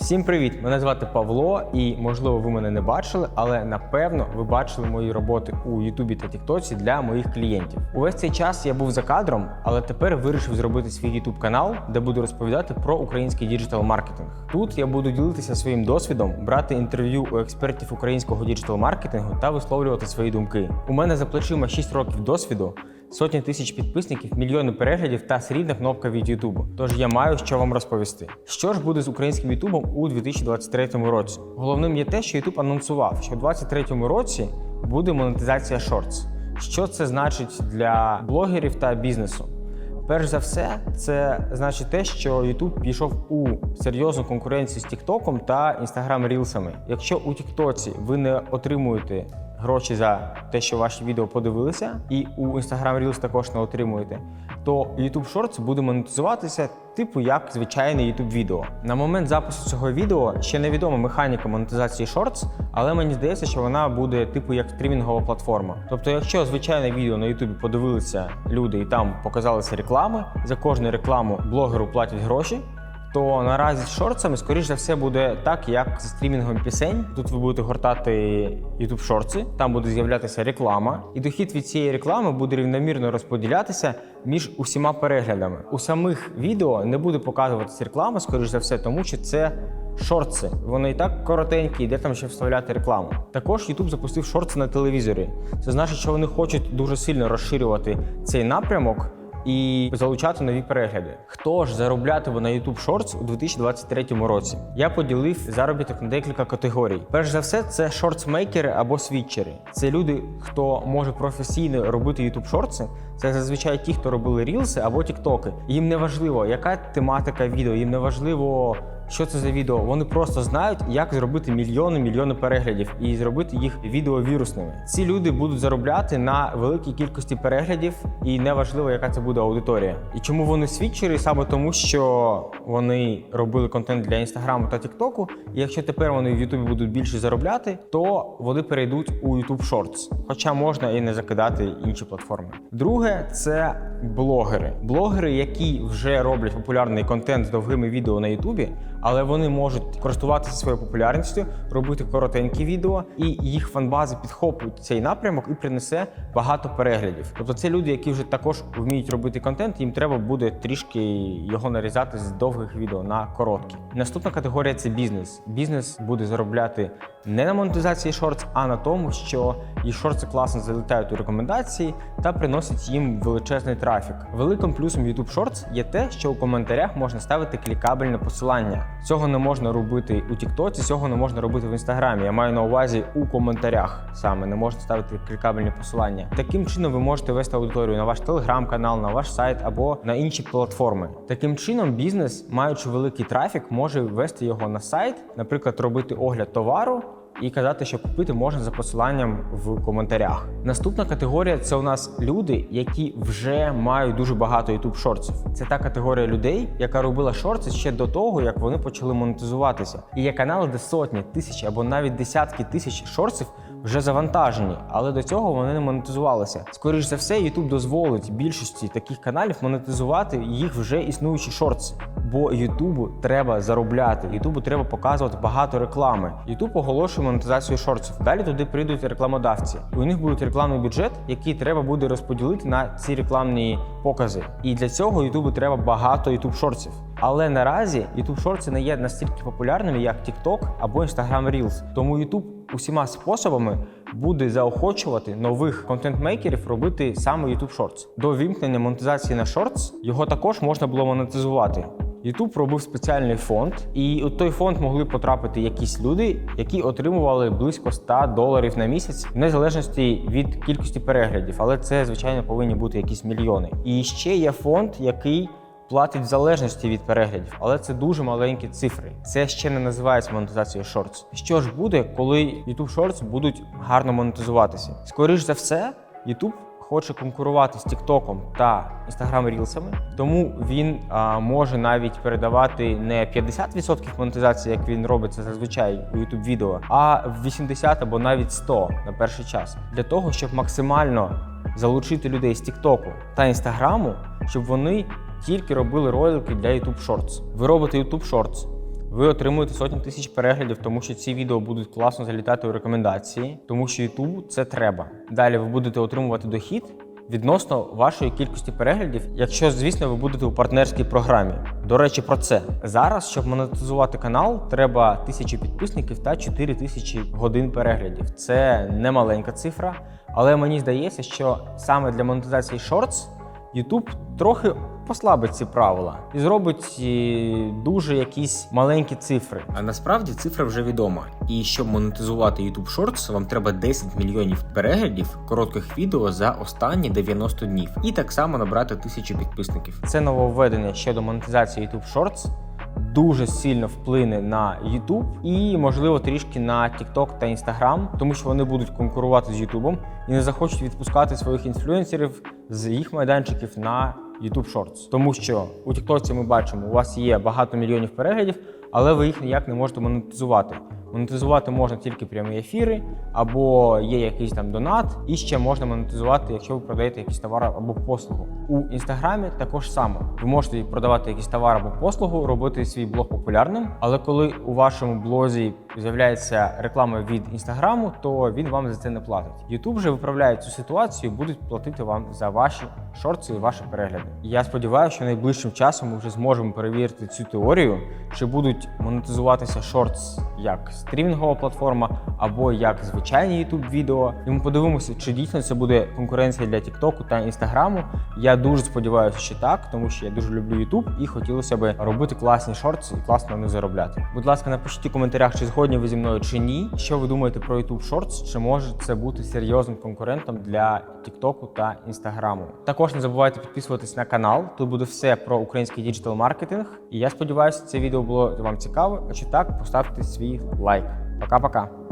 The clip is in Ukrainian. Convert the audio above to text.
Всім привіт! Мене звати Павло, і можливо ви мене не бачили, але напевно ви бачили мої роботи у Ютубі та Тіктоці для моїх клієнтів. Увесь цей час я був за кадром, але тепер вирішив зробити свій Ютуб канал, де буду розповідати про український діджитал маркетинг. Тут я буду ділитися своїм досвідом, брати інтерв'ю у експертів українського діджитал маркетингу та висловлювати свої думки. У мене за плечима 6 років досвіду. Сотні тисяч підписників, мільйони переглядів та срібна кнопка від Ютубу. Тож я маю що вам розповісти. Що ж буде з українським Ютубом у 2023 році? Головним є те, що Ютуб анонсував, що у 2023 році буде монетизація Shorts. Що це значить для блогерів та бізнесу? Перш за все, це значить те, що YouTube пішов у серйозну конкуренцію з TikTok та Instagram рілсами. Якщо у TikTok ви не отримуєте гроші за те, що ваші відео подивилися, і у Instagram Reels також не отримуєте, то YouTube Shorts буде монетизуватися типу як звичайне YouTube відео. На момент запису цього відео ще невідома механіка монетизації Shorts, але мені здається, що вона буде типу як стрімінгова платформа. Тобто, якщо звичайне відео на YouTube подивилися люди і там показалися реклами, за кожну рекламу блогеру платять гроші то наразі з шорцами, скоріш за все, буде так, як з стрімінгом пісень. Тут ви будете гортати YouTube шорти, там буде з'являтися реклама, і дохід від цієї реклами буде рівномірно розподілятися між усіма переглядами. У самих відео не буде показуватися реклама, скоріш за все, тому що це. Шорти, вони і так коротенькі, де там ще вставляти рекламу. Також YouTube запустив шорти на телевізорі. Це значить, що вони хочуть дуже сильно розширювати цей напрямок і залучати нові перегляди. Хто ж зароблятиме на YouTube Shorts у 2023 році? Я поділив заробіток на декілька категорій. Перш за все, це шортсмейкери або світчери. Це люди, хто може професійно робити YouTube Shorts. Це зазвичай ті, хто робили рілси або тіктоки. Їм не важливо, яка тематика відео, їм не важливо. Що це за відео? Вони просто знають, як зробити мільйони мільйони переглядів і зробити їх відео вірусними. Ці люди будуть заробляти на великій кількості переглядів, і неважливо, яка це буде аудиторія. І чому вони свідчери? Саме тому, що вони робили контент для інстаграму та тіктоку. І якщо тепер вони в Ютубі будуть більше заробляти, то вони перейдуть у YouTube Shorts. Хоча можна і не закидати інші платформи. Друге це блогери. Блогери, які вже роблять популярний контент з довгими відео на Ютубі, але вони можуть користуватися своєю популярністю, робити коротенькі відео, і їх фанбази підхоплюють цей напрямок і принесе багато переглядів. Тобто це люди, які вже також вміють робити контент, їм треба буде трішки його нарізати з довгих відео на короткі. Наступна категорія це бізнес. Бізнес буде заробляти не на монетизації шортс, а на тому, що їх шорти класно залітають у рекомендації та приносять їм величезний трафік. Великим плюсом YouTube Shorts є те, що у коментарях можна ставити клікабельне посилання. Цього не можна робити у Тіктоці, цього не можна робити в інстаграмі. Я маю на увазі у коментарях саме не можна ставити клікабельні посилання. Таким чином ви можете вести аудиторію на ваш телеграм-канал, на ваш сайт або на інші платформи. Таким чином, бізнес, маючи великий трафік, може ввести його на сайт, наприклад, робити огляд товару. І казати, що купити можна за посиланням в коментарях. Наступна категорія це у нас люди, які вже мають дуже багато youtube шортів. Це та категорія людей, яка робила шорти ще до того, як вони почали монетизуватися. І є канали, де сотні, тисячі або навіть десятки тисяч шортів вже завантажені, але до цього вони не монетизувалися. Скоріше за все, YouTube дозволить більшості таких каналів монетизувати їх вже існуючі шортси. Бо Ютубу треба заробляти, Ютубу треба показувати багато реклами. Ютуб оголошує монетизацію шортів. Далі туди прийдуть рекламодавці. У них буде рекламний бюджет, який треба буде розподілити на ці рекламні покази. І для цього Ютубу треба багато Ютуб шортів. Але наразі YouTube шорти не є настільки популярними, як TikTok або Instagram Reels. Тому YouTube усіма способами буде заохочувати нових контент-мейкерів робити саме YouTube Shorts. До вімкнення монетизації на Shorts його також можна було монетизувати. YouTube робив спеціальний фонд, і у той фонд могли потрапити якісь люди, які отримували близько 100 доларів на місяць, в незалежності від кількості переглядів. Але це, звичайно, повинні бути якісь мільйони. І ще є фонд, який платить в залежності від переглядів, але це дуже маленькі цифри. Це ще не називається монетизацією Shorts. Що ж буде, коли YouTube Shorts будуть гарно монетизуватися? Скоріш за все, YouTube хоче конкурувати з TikTok та Instagram рілсами, тому він а, може навіть передавати не 50% монетизації, як він робить це зазвичай у YouTube відео, а 80 або навіть 100 на перший час для того, щоб максимально залучити людей з TikTok та Instagram, щоб вони тільки робили ролики для YouTube Shorts. Ви робите YouTube Shorts, ви отримуєте сотні тисяч переглядів, тому що ці відео будуть класно залітати у рекомендації, тому що YouTube це треба. Далі ви будете отримувати дохід відносно вашої кількості переглядів, якщо, звісно, ви будете у партнерській програмі. До речі, про це зараз, щоб монетизувати канал, треба тисячі підписників та 4 тисячі годин переглядів. Це не маленька цифра, але мені здається, що саме для монетизації Shorts YouTube трохи послабить ці правила і зробить е, дуже якісь маленькі цифри. А насправді цифра вже відома. І щоб монетизувати YouTube Shorts, вам треба 10 мільйонів переглядів коротких відео за останні 90 днів, і так само набрати тисячу підписників. Це нововведення щодо монетизації YouTube Shorts дуже сильно вплине на YouTube і, можливо, трішки на TikTok та Instagram, тому що вони будуть конкурувати з YouTube і не захочуть відпускати своїх інфлюенсерів з їх майданчиків на YouTube Shorts. Тому що у TikTok ми бачимо, у вас є багато мільйонів переглядів, але ви їх ніяк не можете монетизувати. Монетизувати можна тільки прямі ефіри, або є якийсь там донат, і ще можна монетизувати, якщо ви продаєте якийсь товар або послугу. У інстаграмі також само. Ви можете продавати якийсь товар або послугу, робити свій блог популярним. Але коли у вашому блозі з'являється реклама від інстаграму, то він вам за це не платить. Ютуб же виправляє цю ситуацію, будуть платити вам за ваші шорти і ваші перегляди. Я сподіваюся, що найближчим часом ми вже зможемо перевірити цю теорію, чи будуть монетизуватися шортс як стрімінгова платформа або як звичайні youtube відео. І ми подивимося, чи дійсно це буде конкуренція для TikTok та Інстаграму. Я дуже сподіваюся, що так, тому що я дуже люблю YouTube і хотілося б робити класні шортс і класно них заробляти. Будь ласка, напишіть у коментарях, чи згодні ви зі мною чи ні. Що ви думаєте про YouTube Shorts? Чи може це бути серйозним конкурентом для TikTok та Інстаграму? Також не забувайте підписуватись на канал. Тут буде все про український діджитал маркетинг. І я сподіваюся, це відео було вам цікаво. Якщо так, поставте свій лайк. Пока-пока.